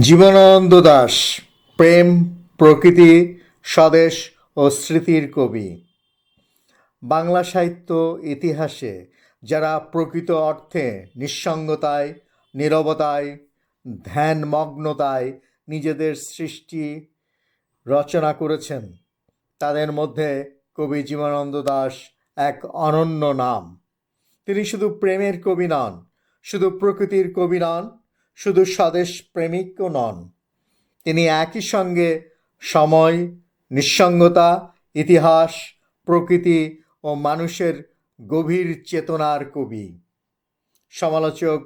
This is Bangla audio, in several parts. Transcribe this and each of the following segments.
জীবনানন্দ দাস, প্রেম, প্রকৃতি, স্বদেশ ও স্মৃতির কবি। বাংলা সাহিত্য, ইতিহাসে যারা প্রকৃত অর্থে নিঃসঙ্গতায়, নীরবতায়, ধ্যানমগ্নতায় নিজেদের সৃষ্টি রচনা করেছেন, তাদের মধ্যে কবি জীবনানন্দ দাস এক অনন্য নাম। তিনি শুধু প্রেমের কবি নন, শুধু প্রকৃতির কবি নন শুধু স্বদেশ প্রেমিকও নন, তিনি একই সঙ্গে সময়, নিঃসঙ্গতা, ইতিহাস, প্রকৃতি ও মানুষের গভীর চেতনার কবি। সমালোচক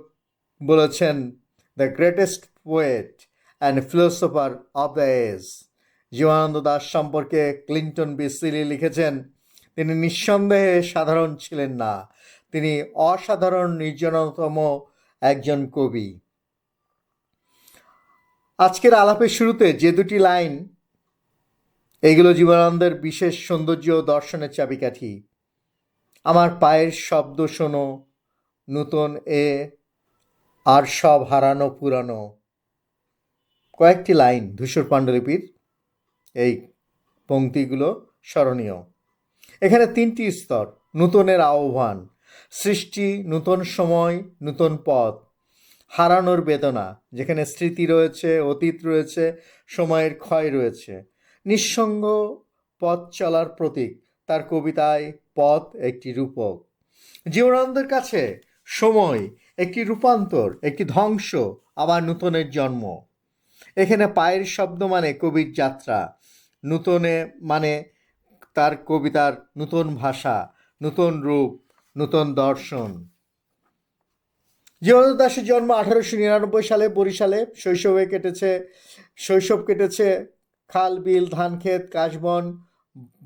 বলেছেন, the greatest poet and philosopher of the age Jibanananda Das সম্পর্কে ক্লিন্টন বি সিলি লিখেছেন, তিনি নিঃসন্দেহে সাধারণ ছিলেন না, তিনি অসাধারণ, নির্জনতম একজন কবি। আজকের আলাপের শুরুতে যে দুটি লাইন, এগুলো জীবনানন্দের বিশেষ সৌন্দর্য ও দর্শনের চাবিকাঠি। আমার পায়ের শব্দ শোনো, নূতন এ আর সব হারানো পুরানো। কয়েকটি লাইন ধূসর পাণ্ডুলিপির এই পংক্তিগুলো স্মরণীয়। এখানে তিনটি স্তর, নূতনের আহ্বান, সৃষ্টি, নূতন সময়, নূতন পথ। হারানোর বেদনা, যেখানে স্মৃতি রয়েছে, অতীত রয়েছে, সময়ের ক্ষয় রয়েছে। নিঃসঙ্গ পথ চলার প্রতীক, তার কবিতায় পথ একটি রূপক। জীবনানন্দের কাছে সময় একটি রূপান্তর, একটি ধ্বংস, আবার নূতনের জন্ম। এখানে পায়ের শব্দ মানে কবির যাত্রা, নূতনে মানে তার কবিতার নূতন ভাষা, নূতন রূপ, নূতন দর্শন। জীবনানন্দ দাসের জন্ম আঠারোশো নিরানব্বই সালে বরিশালে। শৈশবে কেটেছে, শৈশব কেটেছে খাল, বিল, ধান, ক্ষেত, কাশবন,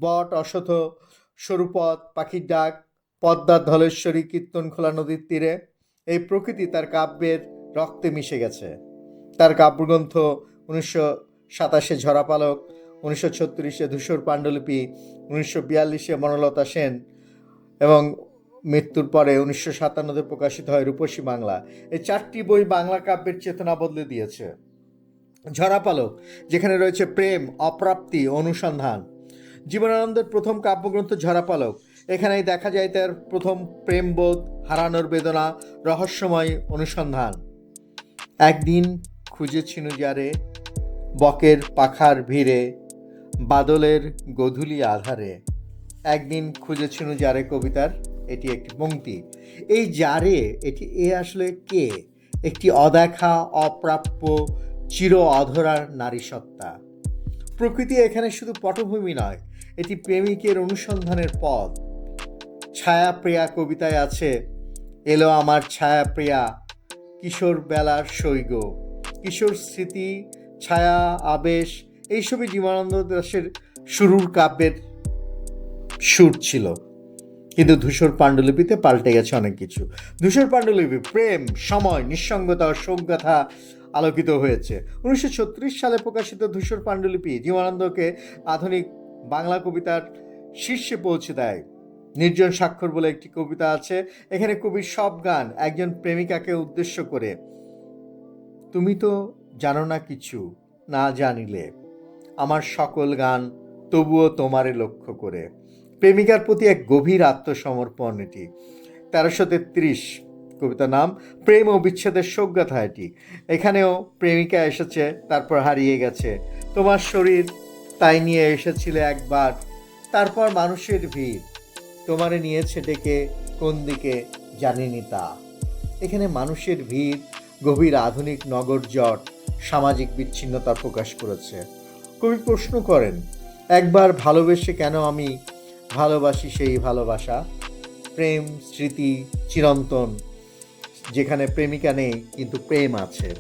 বট অশথ সরুপথ, পাখির ডাক পদ্মার ধলেশ্বরী কীর্তনখোলা নদীর তীরে। এই প্রকৃতি তার কাব্যের রক্তে মিশে গেছে। তার কাব্যগ্রন্থ উনিশশো সাতাশে ঝরাপালক, উনিশশো ছত্রিশে ধূসর পাণ্ডুলিপি, উনিশশো বিয়াল্লিশে বনলতা সেন এবং মৃত্যুর পরে উনিশশো সাতান্নতে প্রকাশিত হয় রূপসী বাংলা। এই চারটি বই বাংলা কাব্যের চেতনা বদলে দিয়েছে। ঝরাপালক যেখানে রয়েছে প্রেম, অপ্রাপ্তি, অনুসন্ধান। জীবনানন্দের প্রথম কাব্যগ্রন্থ ঝরাপালক এখানেই দেখা যায় তার প্রথম প্রেমবোধ, হারানোর বেদনা, রহস্যময় অনুসন্ধান। একদিন খুঁজেছিনু যারে, বকের পাখার ভিড়ে, বাদলের গধূলি আধারে। একদিন খুঁজেছিনু যারে কবিতার এটি একটি পংক্তি এই যারে, এটি, এ আসলে কে? একটি অদেখা, অপ্রাপ্য, চির অধরার নারী সত্তা। প্রকৃতি এখানে শুধু পটভূমি নয়, এটি প্রেমিকের অনুসন্ধানের পথ। ছায়া প্রিয়া কবিতায় আছে, এলো আমার ছায়া প্রিয়া কিশোর বেলার সৈগ। কিশোর স্মৃতি, ছায়া, আবেশ, এইসবই জীবনানন্দ দাসের শুরুর কাব্যের সুর ছিল। কিন্তু ধূসর পাণ্ডুলিপিতে পাল্টে গেছে অনেক কিছু। ধূসর পাণ্ডুলিপি, প্রেম, সময়, নিঃসঙ্গতা ও শোকগাথা আলোকিত হয়েছে। উনিশশো ছত্রিশ সালে প্রকাশিত ধূসর পাণ্ডুলিপি জীবনানন্দকে আধুনিক বাংলা কবিতার শীর্ষে পৌঁছে দেয়। নির্জন স্বাক্ষর বলে একটি কবিতা আছে, এখানে কবির সব গান একজন প্রেমিকাকে উদ্দেশ্য করে, তুমি তো জানো না কিছু না জানিলে, আমার সকল গান তবুও তোমারে লক্ষ্য করে। প্রেমিকার প্রতি এক গভীর আত্মসমর্পণ এটি। তেরোশো তেত্রিশ কবিতা নাম, প্রেম ও বিচ্ছেদের শোকগাথা এটি। এখানেও প্রেমিকা এসেছে, তারপর হারিয়ে গেছে। তোমার শরীর তাই নিয়ে এসেছিলে একবার, তারপর মানুষের ভিড়। তোমারে নিয়েছে ডেকে, কোন দিকে জানিনি তা। এখানে মানুষের ভিড়, গভীর আধুনিক নগর জট, সামাজিক বিচ্ছিন্নতা প্রকাশ করেছে। কবি প্রশ্ন করেন, একবার ভালোবেসে কেন আমি ভালোবাসি সেই ভালোবাসা। প্রেম, স্মৃতি, চিরন্তন, যেখানে প্রেমিকা নেই, কিন্তু প্রেম আছে।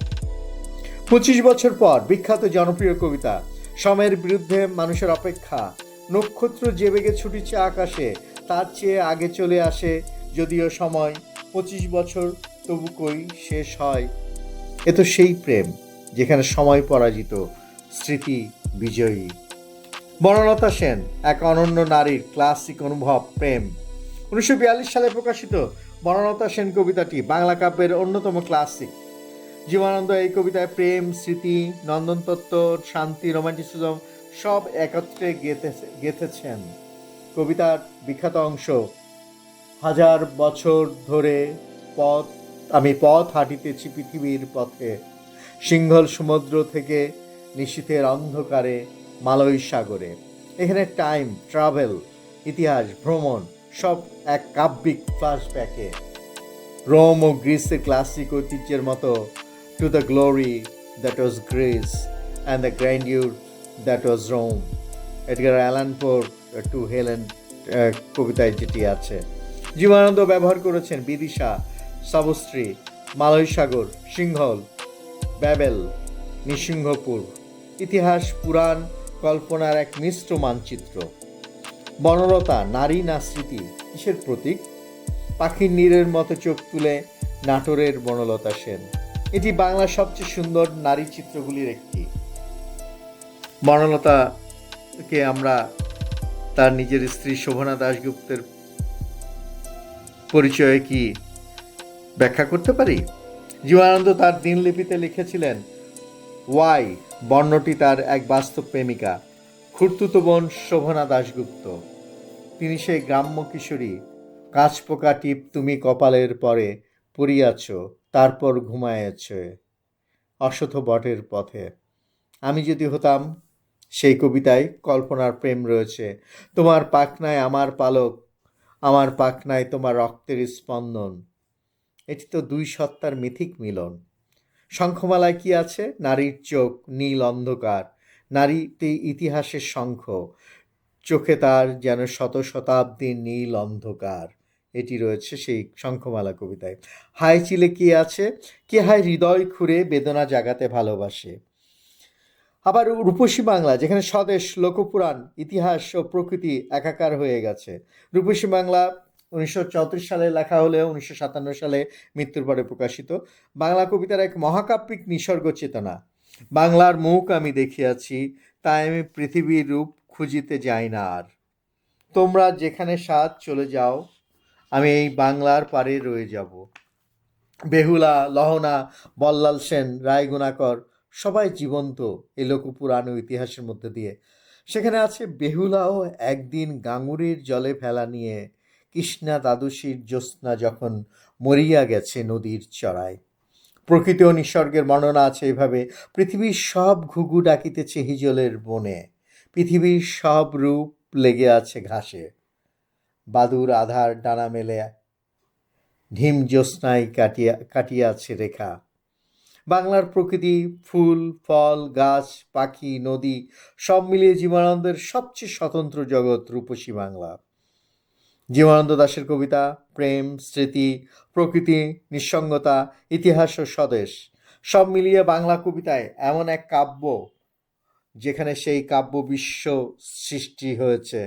পঁচিশ বছর পর বিখ্যাত জনপ্রিয় কবিতা, সময়ের বিরুদ্ধে মানুষের অপেক্ষা, নক্ষত্র যে বেগে ছুটিছে আকাশে, তার চেয়ে আগে চলে আসে, যদিও সময় পঁচিশ বছর তবু কই শেষ হয়। এ তো সেই প্রেম, যেখানে সময় পরাজিত, স্মৃতি বিজয়ী। বনলতা সেন, এক অনন্য নারীর ক্লাসিক অনুভব, প্রেম। উনিশশো বিয়াল্লিশ সালে প্রকাশিত বনলতা সেন কবিতাটি বাংলা কাব্যের অন্যতম ক্লাসিক। জীবনানন্দ এই কবিতায় প্রেম, স্মৃতি, নন্দনতত্ত্ব, শান্তি, রোমান্টিসিজম সব একত্রে গেঁথেছে, গেঁথেছেন। কবিতার বিখ্যাত অংশ, হাজার বছর ধরে পথ, আমি পথ হাঁটিতেছি পৃথিবীর পথে। সিংহল সমুদ্র থেকে নিশীথের অন্ধকারে মালয় সাগরে। এখানে টাইম ট্রাভেল ইতিহাস, ভ্রমণ, সব এক কাব্যিক ফ্ল্যাশব্যাকে রোম ও গ্রিসের ক্লাসিক ঐতিহ্যের মতো to the glory that was Greece and the grandeur that was Rome Edgar অ্যালানপোর to Helen কবিতায় যেটি আছে। জীবনানন্দ ব্যবহার করেছেন বিদিশা, সাবশ্রী মালয় সাগর, সিংহল, ব্যাবেল, নৃসিংহপুর। ইতিহাস পুরাণ কল্পনার এক মিশ্র মানচিত্র। বনলতা, নারী না স্মৃতি, কিসের প্রতীক? পাখির নীরের মতো চোখ তুলে নাটোরের বনলতা সেন। এটি বাংলার সবচেয়ে সুন্দর নারী চিত্রগুলির একটি। বনলতাকে আমরা তার নিজের স্ত্রী শোভনা দাশগুপ্তের পরিচয়ে কি ব্যাখ্যা করতে পারি? জীবানন্দ তার দিনলিপিতে লিখেছিলেন ওয়াই, বর্ণটি তার এক বাস্তব প্রেমিকা খুর্তুত বোন শোভনা দাশগুপ্ত। তিনি সেই গ্রাম্য কিশোরী, কাঁচ পোকা টিপ তুমি কপালের পরে পড়িয়াছ, তারপর ঘুমায়েছ অশথ বটের পথে। আমি যদি হতাম, সেই কবিতায় কল্পনার প্রেম রয়েছে। তোমার পাখনায় আমার পালক, আমার পাখনায় তোমার রক্তের স্পন্দন। এটি তো দুই সত্তার মিথিক মিলন। শঙ্খমালায় কি আছে? নারীর চোখ নীল অন্ধকার, নারীতে ইতিহাসের শঙ্খ, চোখে তার যেন শত শতাব্দীর নীল অন্ধকার। এটি রয়েছে সেই শঙ্খমালা কবিতায়। হাই চিলে কি আছে? কে হায় হৃদয় খুঁড়ে বেদনা জাগাতে ভালোবাসে? আবার রূপসী বাংলা, যেখানে স্বদেশ, লোকপুরাণ, ইতিহাস ও প্রকৃতি একাকার হয়ে গেছে। রূপসী বাংলা উনিশশো চৌত্রিশ সালে লেখা হলেও উনিশশো সাতান্ন সালে মৃত্যুর পরে প্রকাশিত। বাংলা কবিতার এক মহাকাব্যিক নিসর্গ চেতনা। বাংলার মুখ আমি দেখিয়াছি, তাই আমি পৃথিবীর রূপ খুঁজিতে যাই না আর। তোমরা যেখানে সাত চলে যাও, আমি এই বাংলার পারে রয়ে যাব। বেহুলা, লহনা, বল্লাল সেন রায়গুণাকর সবাই জীবন্ত এই লোকপুরাণ ইতিহাসের মধ্যে দিয়ে। সেখানে আছে বেহুলাও একদিন গাঙ্গুরির জলে ফেলা নিয়ে কৃষ্ণা দ্বাদশীর জ্যোৎস্না যখন মরিয়া গেছে নদীর চড়ায়। প্রকৃতি নিসর্গের বর্ণনা আছে এভাবে। পৃথিবীর সব ঘুঘু ডাকিতেছে হিজলের বনে। পৃথিবীর সব রূপ লেগে আছে ঘাসে। বাদুর আধার ডানা মেলে। ঢিম জ্যোৎস্নায় কাটিয়া, কাটিয়াছে রেখা। বাংলার প্রকৃতি, ফুল, ফল, গাছ, পাখি, নদী, সব মিলিয়ে জীবনানন্দের সবচেয়ে স্বতন্ত্র জগৎ রূপসী বাংলা। জীবনানন্দ দাশের কবিতা, প্রেম, স্মৃতি, প্রকৃতি, নিঃসঙ্গতা, ইতিহাস ও স্বদেশ, সব মিলিয়ে বাংলা কবিতায় এমন এক কাব্য যেখানে সেই কাব্য বিশ্ব সৃষ্টি হয়েছে,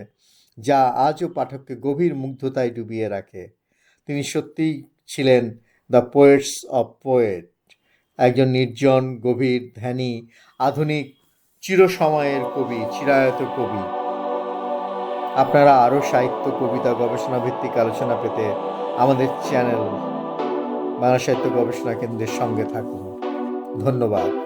যা আজও পাঠককে গভীর মুগ্ধতায় ডুবিয়ে রাখে। তিনি সত্যিই ছিলেন দ্য পোয়েটস অফ পোয়েট একজন নির্জন, গভীর, ধ্যানী, আধুনিক, চিরসময়ের কবি, চিরায়ত কবি। আপনারা আরও সাহিত্য, কবিতা, গবেষণা ভিত্তিক আলোচনা পেতে আমাদের চ্যানেল বাংলা সাহিত্য গবেষণা কেন্দ্রের সঙ্গে থাকুন। ধন্যবাদ।